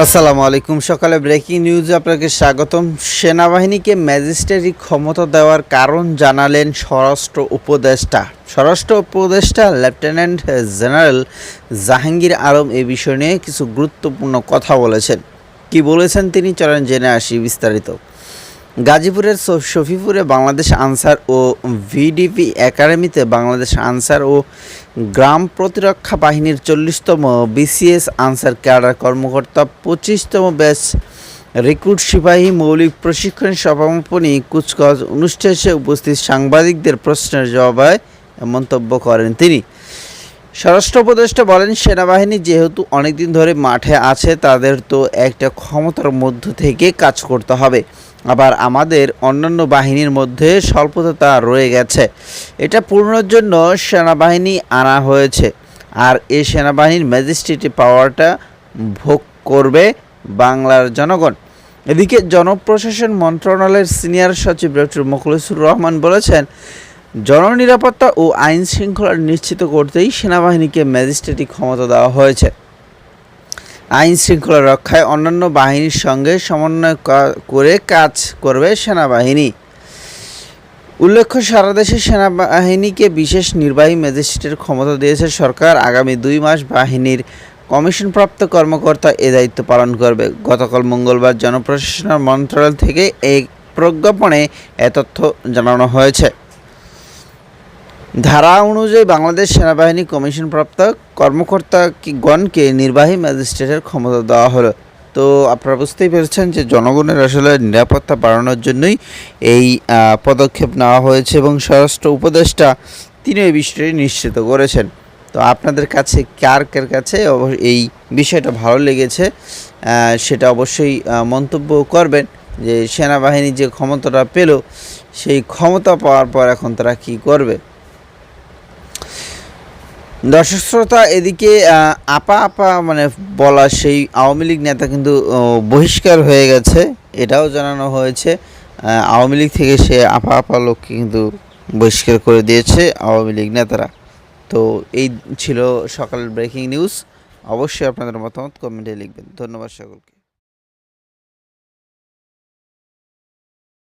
আসসালামু আলাইকুম। সকালে ব্রেকিং নিউজে আপনাকে স্বাগতম। সেনাবাহিনীকে ম্যাজিস্ট্রেটই ক্ষমতা দেওয়ার কারণ জানালেন স্বরাষ্ট্র উপদেষ্টা। স্বরাষ্ট্র উপদেষ্টা লেফটেন্যান্ট জেনারেল জাহাঙ্গীর আলম এ বিষয় নিয়ে কিছু গুরুত্বপূর্ণ কথা বলেছেন। কি বলেছেন তিনি চলেন জেনে আসি বিস্তারিত। গাজীপুরের শফিপুরে বাংলাদেশ আনসার ও ভিডিপি একাডেমিতে বাংলাদেশ আনসার ও গ্রাম প্রতিরক্ষা বাহিনীর চল্লিশতম বিসিএস আনসার ক্যাডার কর্মকর্তা, পঁচিশতম ব্যাচ রিক্রুট সিপাহী মৌলিক প্রশিক্ষণ সমাপনী কুচকাওয়াজ অনুষ্ঠানে উপস্থিত সাংবাদিকদের প্রশ্নের জবাবে মন্তব্য করেন তিনি। স্বরাষ্ট্র উপদেষ্টা বলেন, সেনাবাহিনী যেহেতু অনেকদিন ধরে মাঠে আছে, তাদের তো একটা ক্ষমতার মধ্য থেকে কাজ করতে হবে। আবার আমাদের অন্যান্য বাহিনীর মধ্যে স্বল্পতা রয়ে গেছে। এটা পূর্ণর জন্য সেনাবাহিনী আনা হয়েছে। আর এই সেনাবাহিনীর ম্যাজিস্ট্রেটি পাওয়ারটা ভোগ করবে বাংলার জনগণ। এদিকে জনপ্রশাসন মন্ত্রণালয়ের সিনিয়র সচিব ডক্টর মোখলেসুর রহমান বলেছেন জননিরাপত্তা ও আইন শৃঙ্খলা নিশ্চিত করতেই সেনাবাহিনীকে ম্যাজিস্ট্রেটি ক্ষমতা দেওয়া হয়েছে। আইন শৃঙ্খলা রক্ষায় অন্যান্য বাহিনীর সঙ্গে সমন্বয় করে কাজ করবে সেনাবাহিনী। উল্লেখ্য, সারা দেশে সেনাবাহিনীকে বিশেষ নির্বাহী ম্যাজিস্ট্রেটের ক্ষমতা দিয়েছে সরকার। আগামী দুই মাস বাহিনীর কমিশনপ্রাপ্ত কর্মকর্তা এ দায়িত্ব পালন করবে। গতকাল মঙ্গলবার জনপ্রশাসন মন্ত্রণালয় থেকে এই প্রজ্ঞাপনে এ তথ্য জানানো হয়েছে। ধারা অনুযায়ী বাংলাদেশ সেনাবাহিনী কমিশনপ্রাপ্ত কর্মকর্তাগণকে নির্বাহী ম্যাজিস্ট্রেটের ক্ষমতা দেওয়া হলো। তো আপনারা বুঝতেই পেরেছেন যে জনগণের আসলে নিরাপত্তা বাড়ানোর জন্যই এই পদক্ষেপ নেওয়া হয়েছে এবং স্বরাষ্ট্র উপদেষ্টা তিনি এই বিষয়টি নিশ্চিত করেছেন। তো আপনাদের কাছে কার কার কাছে এই বিষয়টা ভালো লেগেছে সেটা অবশ্যই মন্তব্য করবেন যে সেনাবাহিনী যে ক্ষমতাটা পেল, সেই ক্ষমতা পাওয়ার পর এখন তারা কী করবে? দর্শক শ্রোতা, এদিকে আপা আপা মানে বলা সেই আওয়ামী লীগ নেতা কিন্তু বহিষ্কার হয়ে গেছে। এটাও জানানো হয়েছে। আওয়ামী লীগ থেকে সে আপা আপা লোককে কিন্তু বহিষ্কার করে দিয়েছে আওয়ামী লীগ নেতারা। তো এই ছিল সকালের ব্রেকিং নিউজ। অবশ্যই আপনাদের মতামত কমেন্টে লিখবেন। ধন্যবাদ সকলকে।